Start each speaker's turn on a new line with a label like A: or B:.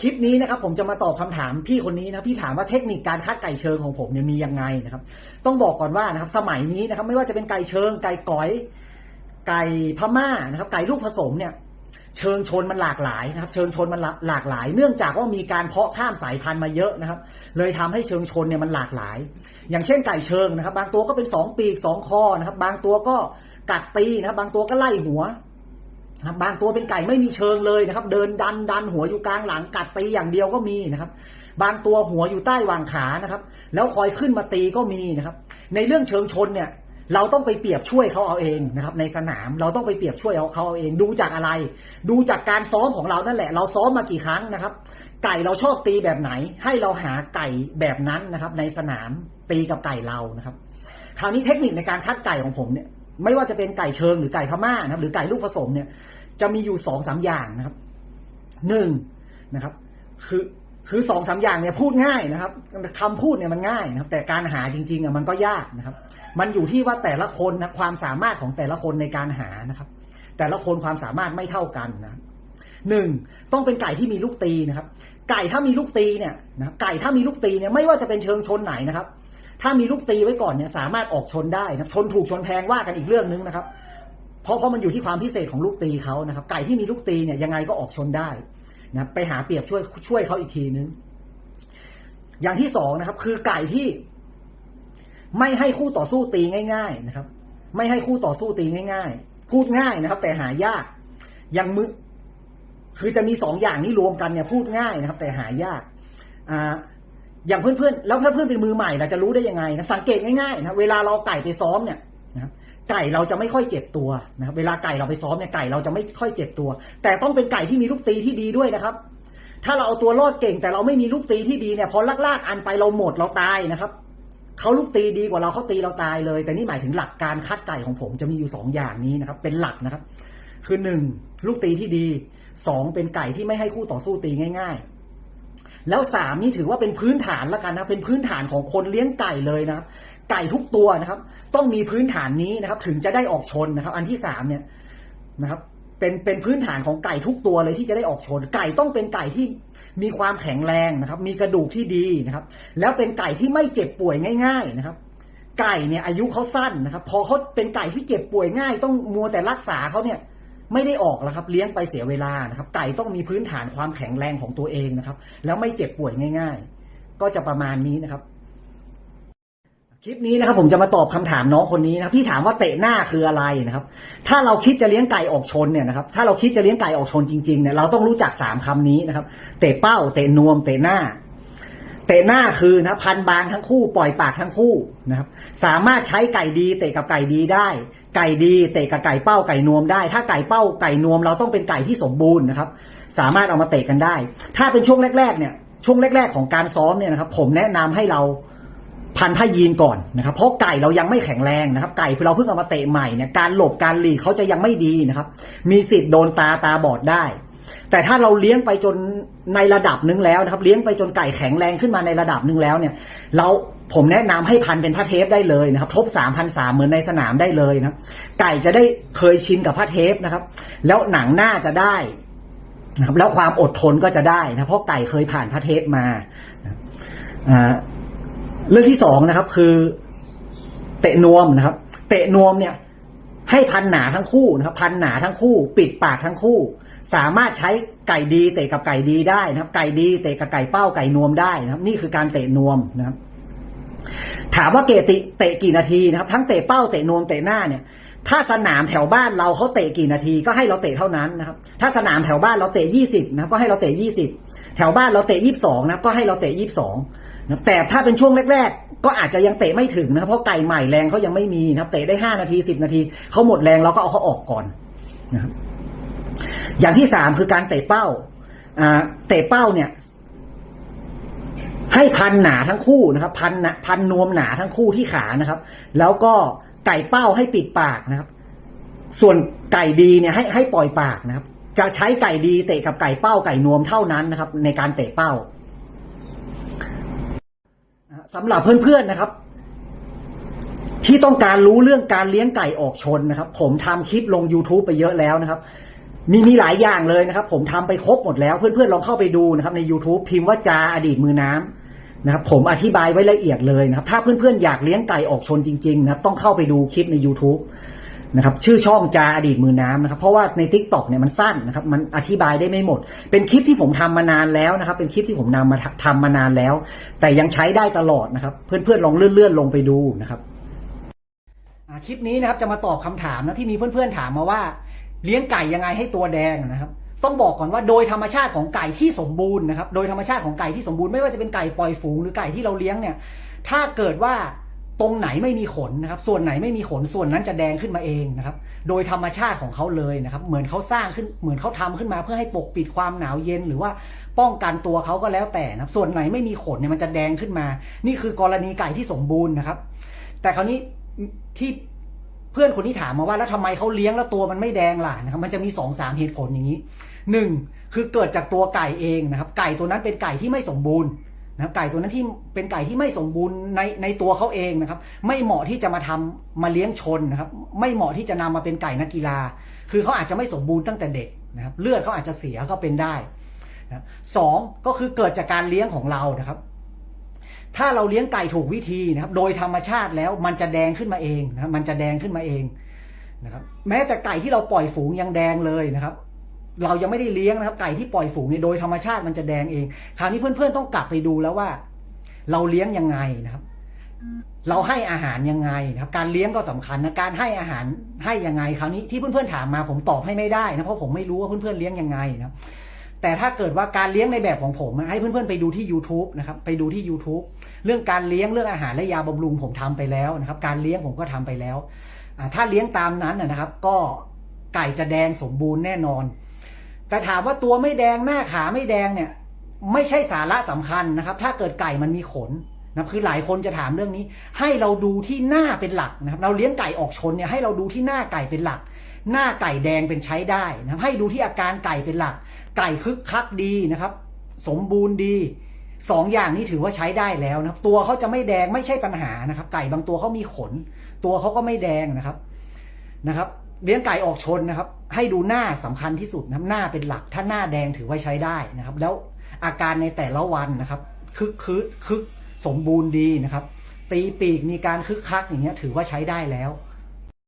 A: คลิปนี้นะครับผมจะมาตอบคำถามพี่คนนี้นะพี่ถามว่าเทคนิคการคัดไก่เชิงของผมเนี่ยมียังไงนะครับ ต้องบอกก่อนว่านะครับสมัยนี้นะครับไม่ว่าจะเป็นไก่เชิง ไก่ก๋อย ไก่พม่านะครับ ไก่ลูกผสมเนี่ย เชิงชนมันหลากหลายนะครับ เชิงชนมันหลากหลาย เนื่องจากว่ามีการเพาะข้ามสายพันธุ์มาเยอะนะครับ เลยทำให้เชิงชนเนี่ยมันหลากหลาย อย่างเช่นไก่เชิงนะครับ บางตัวก็เป็นสองปีกสองคอนะครับ บางตัวก็กัดตีนะครับ บางตัวก็ไล่หัว นะครับบางตัวเป็นไก่ไม่มีเชิงเลยนะครับ เดินดันดันหัวอยู่กลางหลังกัดตีอย่างเดียวก็มีนะครับ บางตัวหัวอยู่ใต้วางขานะครับ แล้วคอยขึ้นมาตีก็มีนะครับ ในเรื่องเชิงชนเนี่ยเราต้องไปเปรียบช่วยเขาเอาเองนะครับ ในสนามเราต้องไปเปรียบช่วยเอาเขาเอาเอง ดูจากอะไร ดูจากการซ้อมของเรานั่นแหละ เราซ้อมมากี่ครั้งนะครับ ไก่เราชอบตีแบบไหน ให้เราหาไก่แบบนั้นนะครับ ในสนามตีกับไก่เรานะครับ คราวนี้เทคนิคในการคัดไก่ของผมเนี่ย ไม่ว่าจะเป็นไก่เชิงหรือไก่พม่านะครับ หรือไก่ลูกผสมเนี่ย จะมีอยู่สองสามอย่างนะครับหนึ่งนะครับ คือคือสองสามอย่างเนี่ยพูดง่ายนะครับคำพูดเนี่ยมันง่ายนะครับ แต่การหาจริงๆอะมันก็ยากนะครับ มันอยู่ที่ว่าแต่ละคนนะความสามารถของแต่ละคนในการหานะครับ แต่ละคนความสามารถไม่เท่ากันนะหนึ่งต้องเป็นไก่ที่มีลูกตีนะครับ ไก่ถ้ามีลูกตีเนี่ยนะไก่ถ้ามีลูกตีเนี่ยไม่ว่าจะเป็นเชิงชนไหนนะครับ ถ้ามีลูกตีไว้ก่อนเนี่ยสามารถออกชนได้นะชนถูกชนแพงว่ากันอีกเรื่องนึงนะครับ เพราะเพราะมันอยู่ที่ความพิเศษของลูกตีเขานะครับ ไก่ที่มีลูกตีเนี่ยยังไงก็ออกชนได้นะไปหาเปรียบช่วยช่วยเขาอีกทีนึง อย่างที่สองนะครับ คือไก่ที่ไม่ให้คู่ต่อสู้ตีง่าย ๆนะครับ ไม่ให้คู่ต่อสู้ตีง่าย ๆ พูดง่ายนะครับ แต่หายากอย่างมือคือจะมีสองอย่างนี้รวมกันเนี่ยพูดง่ายนะครับ แต่หายากอ่า อย่างเพื่อนๆ แล้วถ้าเพื่อนเป็นมือใหม่เราจะรู้ได้ยังไงนะสังเกตง่ายๆนะเวลาเราไก่ไปซ้อมเนี่ยนะไก่เราจะไม่ค่อยเจ็บตัวนะเวลาไก่เราไปซ้อมเนี่ยไก่เราจะไม่ค่อยเจ็บตัว แต่ต้องเป็นไก่ที่มีลูกตีที่ดีด้วยนะครับ ถ้าเราเอาตัวรอดเก่งแต่เราไม่มีลูกตีที่ดีเนี่ยพอลากๆอันไปเราหมดเราตายนะครับเขาลูกตีดีกว่าเราเขาตีเราตายเลย แต่นี่หมายถึงหลักการคัดไก่ของผมจะมีอยู่สองอย่างนี้นะครับ เป็นหลักนะครับ คือหนึ่งลูกตีที่ดีสองเป็นไก่ที่ไม่ให้คู่ต่อสู้ตีง่าย ๆ แล้วสามนี่ถือว่าเป็นพื้นฐานแล้วกันนะเป็นพื้นฐานของคนเลี้ยงไก่เลยนะครับ ไก่ทุกตัวนะครับ ต้องมีพื้นฐานนี้นะครับ ถึงจะได้ออกชนนะครับ อันที่สามเนี่ยนะครับ เป็นเป็นพื้นฐานของไก่ทุกตัวเลยที่จะได้ออกชน ไก่ต้องเป็นไก่ที่มีความแข็งแรงนะครับ มีกระดูกที่ดีนะครับ แล้วเป็นไก่ที่ไม่เจ็บป่วยง่าย ๆนะครับไก่เนี่ยอายุเขาสั้นนะครับ พอเขาเป็นไก่ที่เจ็บป่วยง่าย ต้องมัวแต่รักษาเขาเนี่ย ไม่ได้ออกแล้วครับเลี้ยงไปเสียเวลานะครับไก่ต้องมีพื้นฐานความแข็งแรงของตัวเองนะครับ แล้วไม่เจ็บป่วยง่าย ๆ ก็จะประมาณนี้นะครับ คลิปนี้นะครับผมจะมาตอบคำถามน้องคนนี้นะครับพี่ถามว่าเตะหน้าคืออะไรนะครับ ถ้าเราคิดจะเลี้ยงไก่ออกชนเนี่ยนะครับ ถ้าเราคิดจะเลี้ยงไก่ออกชนจริงๆเนี่ยเราต้องรู้จักสามคำนี้นะครับ เตะเป้า เตะนวมเตะหน้า เตะหน้าคือนะพันบางทั้งคู่ปล่อยปากทั้งคู่นะครับสามารถใช้ไก่ดีเตะกับไก่ดีได้ ไก่ดีเตะกับไก่เป้าไก่นวมได้ ถ้าไก่เป้าไก่นวมเราต้องเป็นไก่ที่สมบูรณ์นะครับ สามารถเอามาเตะกันได้ ถ้าเป็นช่วงแรกๆเนี่ยช่วงแรก ๆ ของการซ้อมเนี่ยนะครับ ผมแนะนำให้เราพันผ้ายีนก่อนนะครับ เพราะไก่เรายังไม่แข็งแรงนะครับ ไก่เราเพิ่งเอามาเตะใหม่เนี่ยการหลบการหลีกเขาจะยังไม่ดีนะครับ มีสิทธิ์โดนตาตาบอดได้ แต่ถ้าเราเลี้ยงไปจนในระดับหนึงแล้วนะครับ เลี้ยงไปจนไก่แข็งแรงขึ้นมาในระดับหนึ่งแล้วเนี่ย เราผมแนะนำให้พันเป็นผ้าเทปได้เลยนะครับทบสามพันสามเหมือนในสนามได้เลยนะไก่จะได้เคยชินกับผ้าเทปนะครับ แล้วหนังหน้าจะได้นะครับแล้วความอดทนก็จะได้นะเพราะไก่เคยผ่านผ้าเทปมานะครับอ่าเรื่องที่สองนะครับ คือ เตะนวมนะครับ เตะนวมเนี่ย ให้พันหนาทั้งคู่นะครับ พันหนาทั้งคู่ ปิดปากทั้งคู่ สามารถใช้ไก่ดีเตะกับไก่ดีได้นะครับ ไก่ดีเตะกับไก่เป้าไก่นวมได้นะครับ นี่คือการเตะนวมนะครับ ถามว่าเกติเตะกี่นาทีนะครับ ทั้งเตะเป้าเตะนวมเตะหน้าเนี่ย ถ้าสนามแถวบ้านเราเขาเตะกี่นาทีก็ให้เราเตะเท่านั้นนะครับ ถ้าสนามแถวบ้านเราเตะยี่สิบนะครับก็ให้เราเตะยี่สิบแถวบ้านเราเตะยี่สิบสองนะครับก็ให้เราเตะยี่สิบสองนะแต่ถ้าเป็นช่วงแรกๆ ก็อาจจะยังเตะไม่ถึงนะครับเพราะไก่ใหม่แรงเขายังไม่มีนะครับ เตะได้ห้านาทีสิบนาที เขาหมดแรงเราก็เอาเขาออกก่อนนะครับ อย่างที่สามคือการเตะเป้าเตะเป้าเนี่ย ให้พันหนาทั้งคู่นะครับ พันนาพันนวมหนาทั้งคู่ที่ขานะครับ แล้วก็ไก่เป้าให้ปิดปากนะครับ ส่วนไก่ดีเนี่ยให้ให้ปล่อยปากนะครับ จะใช้ไก่ดีเตะกับไก่เป้าไก่นวมเท่านั้นนะครับ ในการเตะเป้าสำหรับเพื่อนๆนะครับ ที่ต้องการรู้เรื่องการเลี้ยงไก่ออกชนนะครับ ผมทำคลิปลง YouTube ไปเยอะแล้วนะครับ มีมีหลายอย่างเลยนะครับ ผมทำไปครบหมดแล้ว เพื่อนๆลองเข้าไปดูนะครับใน YouTube พิมพ์ว่าจาอดีตมือน้ำนะครับผมอธิบายไว้ละเอียดเลยนะครับ ถ้าเพื่อนๆอยากเลี้ยงไก่ออกชนจริงๆนะครับต้องเข้าไปดูคลิปใน YouTube นะครับชื่อช่องจาอดีตมือน้ำนะครับ เพราะว่าใน Tik t o อกเนี่ยมันสั้นนะครับ มันอธิบายได้ไม่หมด เป็นคลิปที่ผมทำมานานแล้วนะครับ เป็นคลิปที่ผมนำมาทำมานานแล้ว แต่ยังใช้ได้ตลอดนะครับ เพื่อนๆลองเลื่อนๆลงไปดูนะครับคลิปนี้นะครับจะมาตอบคำถามนะที่มีเพื่อนๆถามมาว่า เลี้ยงไก่ยังไงให้ตัวแดงนะครับ ต้องบอกก่อนว่าโดยธรรมชาติของไก่ที่สมบูรณ์นะครับ โดยธรรมชาติของไก่ที่สมบูรณ์ไม่ว่าจะเป็นไก่ปล่อยฝูงหรือไก่ที่เราเลี้ยงเนี่ย ถ้าเกิดว่าตรงไหนไม่มีขนนะครับ ส่วนไหนไม่มีขนส่วนนั้นจะแดงขึ้นมาเองนะครับ โดยธรรมชาติของเขาเลยนะครับ เหมือนเขาสร้างขึ้นเหมือนเขาทำขึ้นมาเพื่อให้ปกปิดความหนาวเย็น หรือว่าป้องกันตัวเขาก็แล้วแต่นะครับ ส่วนไหนไม่มีขนเนี่ยมันจะแดงขึ้นมา นี่คือกรณีไก่ที่สมบูรณ์นะครับ แต่คราวนี้ที่ พื่อนคนที่ถามมาว่าแล้วทำไมเขาเลี้ยงแล้วตัวมันไม่แดงล่ะนะครับมันจะมี2อสามเหตุผลอย่างนี้หนึ่งคือเกิดจากตัวไก่เองนะครับ ไก่ตัวนั้นเป็นไก่ที่ไม่สมบูรณ์นะครับไก่ตัวนั้นที่เป็นไก่ที่ไม่สมบูรณ์ในในตัวเขาเองนะครับ ไม่เหมาะที่จะมาทำมาเลี้ยงชนนะครับ ไม่เหมาะที่จะนำมาเป็นไก่นักกีฬา คือเขาอาจจะไม่สมบูรณ์ตั้งแต่เด็กนะครับ เลือดเขาอาจจะเสียก็เป็นได้นะสองก็คือเกิดจากการเลี้ยงของเรานะครับ ถ้าเราเลี้ยงไก่ถูกวิธีนะครับ โดยธรรมชาติแล้วมันจะแดงขึ้นมาเองนะครับมันจะแดงขึ้นมาเองนะครับ แม้แต่ไก่ที่เราปล่อยฝูงยังแดงเลยนะครับ เรายังไม่ได้เลี้ยงนะครับไก่ที่ปล่อยฝูงเนี่ยโดยธรรมชาติมันจะแดงเอง คราวนี้เพื่อนๆต้องกลับไปดูแล้วว่า เราเลี้ยงยังไงนะครับ เราให้อาหารยังไงนะครับ การเลี้ยงก็สำคัญนะการให้อาหารให้ยังไง คราวนี้ที่เพื่อนๆถามมาผมตอบให้ไม่ได้นะเพราะผมไม่รู้ว่าเพื่อนๆเลี้ยงยังไงนะครับ แต่ถ้าเกิดว่าการเลี้ยงในแบบของผม ให้เพื่อนๆไปดูที่ YouTube นะครับไปดูที่ YouTube เรื่องการเลี้ยงเรื่องอาหารและยาบำรุงผมทำไปแล้วนะครับการเลี้ยงผมก็ทำไปแล้ว ถ้าเลี้ยงตามนั้นนะครับ ก็ไก่จะแดงสมบูรณ์แน่นอน แต่ถามว่าตัวไม่แดงหน้าขาไม่แดงเนี่ยไม่ใช่สาระสำคัญนะครับ ถ้าเกิดไก่มันมีขนนะคือหลายคนจะถามเรื่องนี้ ให้เราดูที่หน้าเป็นหลักนะครับ เราเลี้ยงไก่ออกชนเนี่ยให้เราดูที่หน้าไก่เป็นหลัก หน้าไก่แดงเป็นใช้ได้นะให้ดูที่อาการไก่เป็นหลัก ไก่คึกคักดีนะครับ สมบูรณ์ดีสองอย่างนี้ถือว่าใช้ได้แล้วนะครับ ตัวเขาจะไม่แดงไม่ใช่ปัญหานะครับ ไก่บางตัวเขามีขน ตัวเขาก็ไม่แดงนะครับนะครับเลี้ยงไก่ออกชนนะครับ ให้ดูหน้าสำคัญที่สุดนะหน้าเป็นหลัก ถ้าหน้าแดงถือว่าใช้ได้นะครับ แล้วอาการในแต่ละวันนะครับ คึกคึกคึกสมบูรณ์ดีนะครับ ตีปีกมีการคึกคักอย่างเงี้ยถือว่าใช้ได้แล้ว